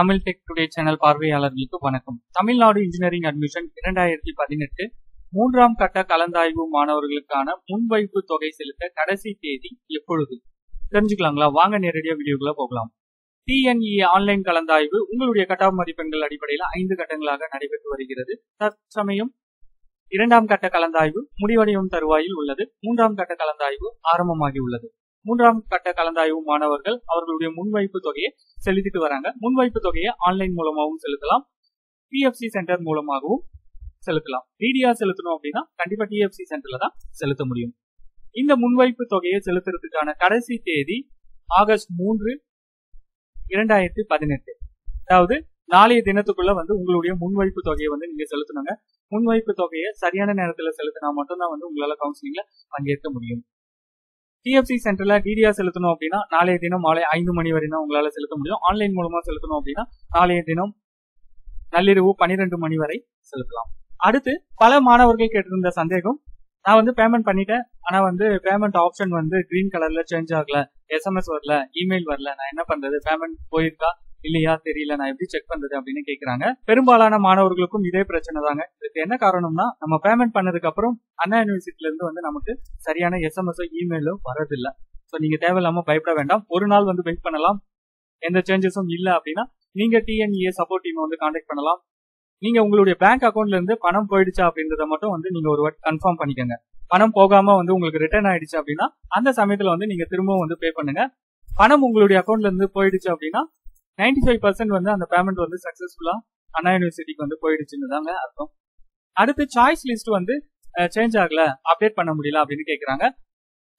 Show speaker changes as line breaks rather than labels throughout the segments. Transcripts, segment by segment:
Tamil tech today channel பார்வையாளர்களுக்கு வணக்கம். Tamil Nadu engineering admission இரண்டாயிரத்தி பதினெட்டு மூன்றாம் கட்ட கலந்தாய்வு மாணவர்களுக்கான முன்வைப்பு தொகை செலுத்த கடைசி தேதி எப்பொழுது? தெரிஞ்சுக்கலாங்களா? வாங்க நேரடியாக வீடியோக்குள்ள போகலாம். டிஎன்இ ஆன்லைன் கலந்தாய்வு உங்களுடைய கட்டாப் மதிப்பெண்கள் அடிப்படையில் ஐந்து கட்டங்களாக நடைபெற்று வருகிறது. தற்சமயம் இரண்டாம் கட்ட கலந்தாய்வு முடிவடையும் தருவாயில் உள்ளது. மூன்றாம் கட்ட கலந்தாய்வு ஆரம்பமாகி உள்ளது. மூன்றாம் கட்ட கலந்தாய்வு மாணவர்கள் அவர்களுடைய முன்வைப்பு தொகையை செலுத்திட்டு வராங்க. முன்வைப்பு தொகையை ஆன்லைன் மூலமாகவும் செலுத்தலாம். டிஎஃப்சி சென்டர் மூலமாகவும் செலுத்தலாம். டிடிஆர் செலுத்தணும் அப்படின்னா கண்டிப்பா டிஎஃப்சி சென்டர்ல தான் செலுத்த முடியும். இந்த முன்வைப்பு தொகையை செலுத்துறதுக்கான கடைசி தேதி ஆகஸ்ட் மூன்று இரண்டாயிரத்தி பதினெட்டு. அதாவது நாளைய தினத்துக்குள்ள வந்து உங்களுடைய முன்வைப்பு தொகையை வந்து நீங்க செலுத்தணுங்க. முன்வைப்பு தொகையை சரியான நேரத்துல செலுத்தினா மட்டும்தான் வந்து உங்களால கவுன்சிலிங்ல பங்கேற்க முடியும். டிஎஃப்சி சென்டர்ல டிடிஆர் செலுத்தணும் அப்படின்னா நாளைய தினம் மாலை ஐந்து மணி வரை தான் உங்களால செலுத்த முடியும். ஆன்லைன் மூலமா செலுத்தணும் அப்படின்னா நாளைய தினம் நள்ளிரவு பன்னிரெண்டு மணி வரை செலுத்தலாம். அடுத்து பல மாணவர்கள் கேட்டிருந்த சந்தேகம் நான் வந்து பேமெண்ட் பண்ணிட்டேன். ஆனா வந்து பேமெண்ட் ஆப்ஷன் வந்து கிரீன் கலர்ல சேஞ்ச் ஆகல. எஸ்எம்எஸ் வரல இமெயில் வரல. நான் என்ன பண்றது? பேமெண்ட் போயிருக்கா? இல்லையா? தெரியல. நான் எப்படி செக் பண்றது அப்படின்னு கேக்குறாங்க. பெரும்பாலான மாணவர்களுக்கும் இதே பிரச்சனை தாங்க. இதுக்கு என்ன காரணம்னா நம்ம பேமெண்ட் பண்ணதுக்கு அப்புறம் அண்ணா யூனிவர்சிட்டில இருந்து வந்து நமக்கு சரியான எஸ்எம்எஸோ இமெயிலோ வரதில்லை. ஸோ நீங்க தேவையில்லாம பயப்பட வேண்டாம். ஒரு நாள் வந்து வெயிட் பண்ணலாம். எந்த சேஞ்சஸும் இல்லை அப்படின்னா நீங்க டிஎன்இஏ சப்போர்ட் டீம் வந்து கான்டாக்ட் பண்ணலாம். நீங்க உங்களுடைய பேங்க் அக்கௌண்ட்ல இருந்து பணம் போயிடுச்சா அப்படின்றத மட்டும் வந்து நீங்க ஒரு வாட்டி கன்ஃபார்ம் பண்ணிக்கோங்க. பணம் போகாம வந்து உங்களுக்கு ரிட்டர்ன் ஆயிடுச்சு அப்படின்னா அந்த சமயத்துல வந்து நீங்க திரும்பவும் வந்து பே பண்ணுங்க. பணம் உங்களுடைய அக்கௌண்ட்ல இருந்து போயிடுச்சு அப்படின்னா நைன்டி ஃபைவ் பர்சன்ட் வந்து அந்த பேமெண்ட் வந்து சக்சஸ்ஃபுல்லா அண்ணா யூனிவர்சிட்டிக்கு வந்து போயிடுச்சுன்னு தாங்க அர்த்தம். அடுத்து சாய்ஸ் லிஸ்ட் வந்து சேஞ்ச் ஆகல அப்டேட் பண்ண முடியல அப்படின்னு கேக்குறாங்க.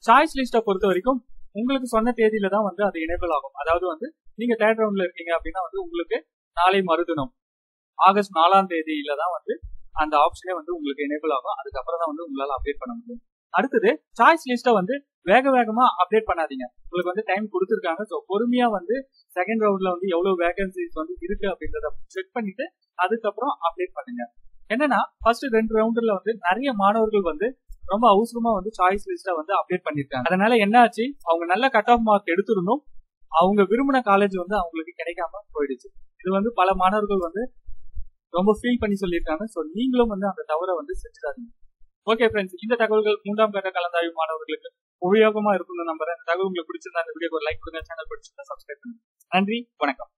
சாய்ஸ் லிஸ்ட்டை பொறுத்த வரைக்கும் உங்களுக்கு சொன்ன தேதியில தான் வந்து அது எனேபிள் ஆகும். அதாவது வந்து நீங்க தேர்ட் ரவுண்ட்ல இருக்கீங்க அப்படின்னா வந்து உங்களுக்கு நாளை மறுதினம் ஆகஸ்ட் நாலாம் தேதியில தான் வந்து அந்த ஆப்ஷனே வந்து உங்களுக்கு எனேபிள் ஆகும். அதுக்கப்புறம் தான் வந்து உங்களால அப்டேட் பண்ண முடியும். அடுத்தது சாய்ஸ் லிஸ்ட்டை வந்து வேக வேகமா அப்டேட் பண்ணாதீங்க. உங்களுக்கு வந்து டைம் கொடுத்துருக்காங்க. ஸோ பொறுமையா வந்து செகண்ட் ரவுண்ட்ல வந்து எவ்வளவு வேகன்சிஸ் வந்து இருக்கு அப்படின்றத செக் பண்ணிட்டு அதுக்கப்புறம் அப்டேட் பண்ணுங்க. என்னன்னா ஃபர்ஸ்ட் ரெண்டு ரவுண்டுல வந்து நிறைய மாணவர்கள் வந்து ரொம்ப அவசரமா வந்து சாய்ஸ் லிஸ்ட வந்து அப்டேட் பண்ணிருக்காங்க. அதனால என்ன ஆச்சு அவங்க நல்ல கட் ஆஃப் மார்க் எடுத்திருந்தும். அவங்க விரும்பின காலேஜ் வந்து அவங்களுக்கு கிடைக்காம போயிடுச்சு. இது வந்து பல மாணவர்கள் வந்து ரொம்ப ஃபீல் பண்ணி சொல்லியிருக்காங்க. ஸோ நீங்களும் வந்து அந்த தவறை வந்து செஞ்சிடாதீங்க. ஓகே ஃப்ரெண்ட்ஸ் இந்த தகவல்கள் மூன்றாம் கட்ட கலந்தாய்வு மாணவர்களுக்கு உபயோகமா இருக்கும்னு நம்புறேன். தகவல் உங்களுக்கு பிடிச்சிருந்தா இந்த வீடியோக்கு ஒரு லைக் கொடுங்க சேனல் பிடிச்சிருந்தா சப்ஸ்கிரைப் பண்ணுங்க. நன்றி வணக்கம்.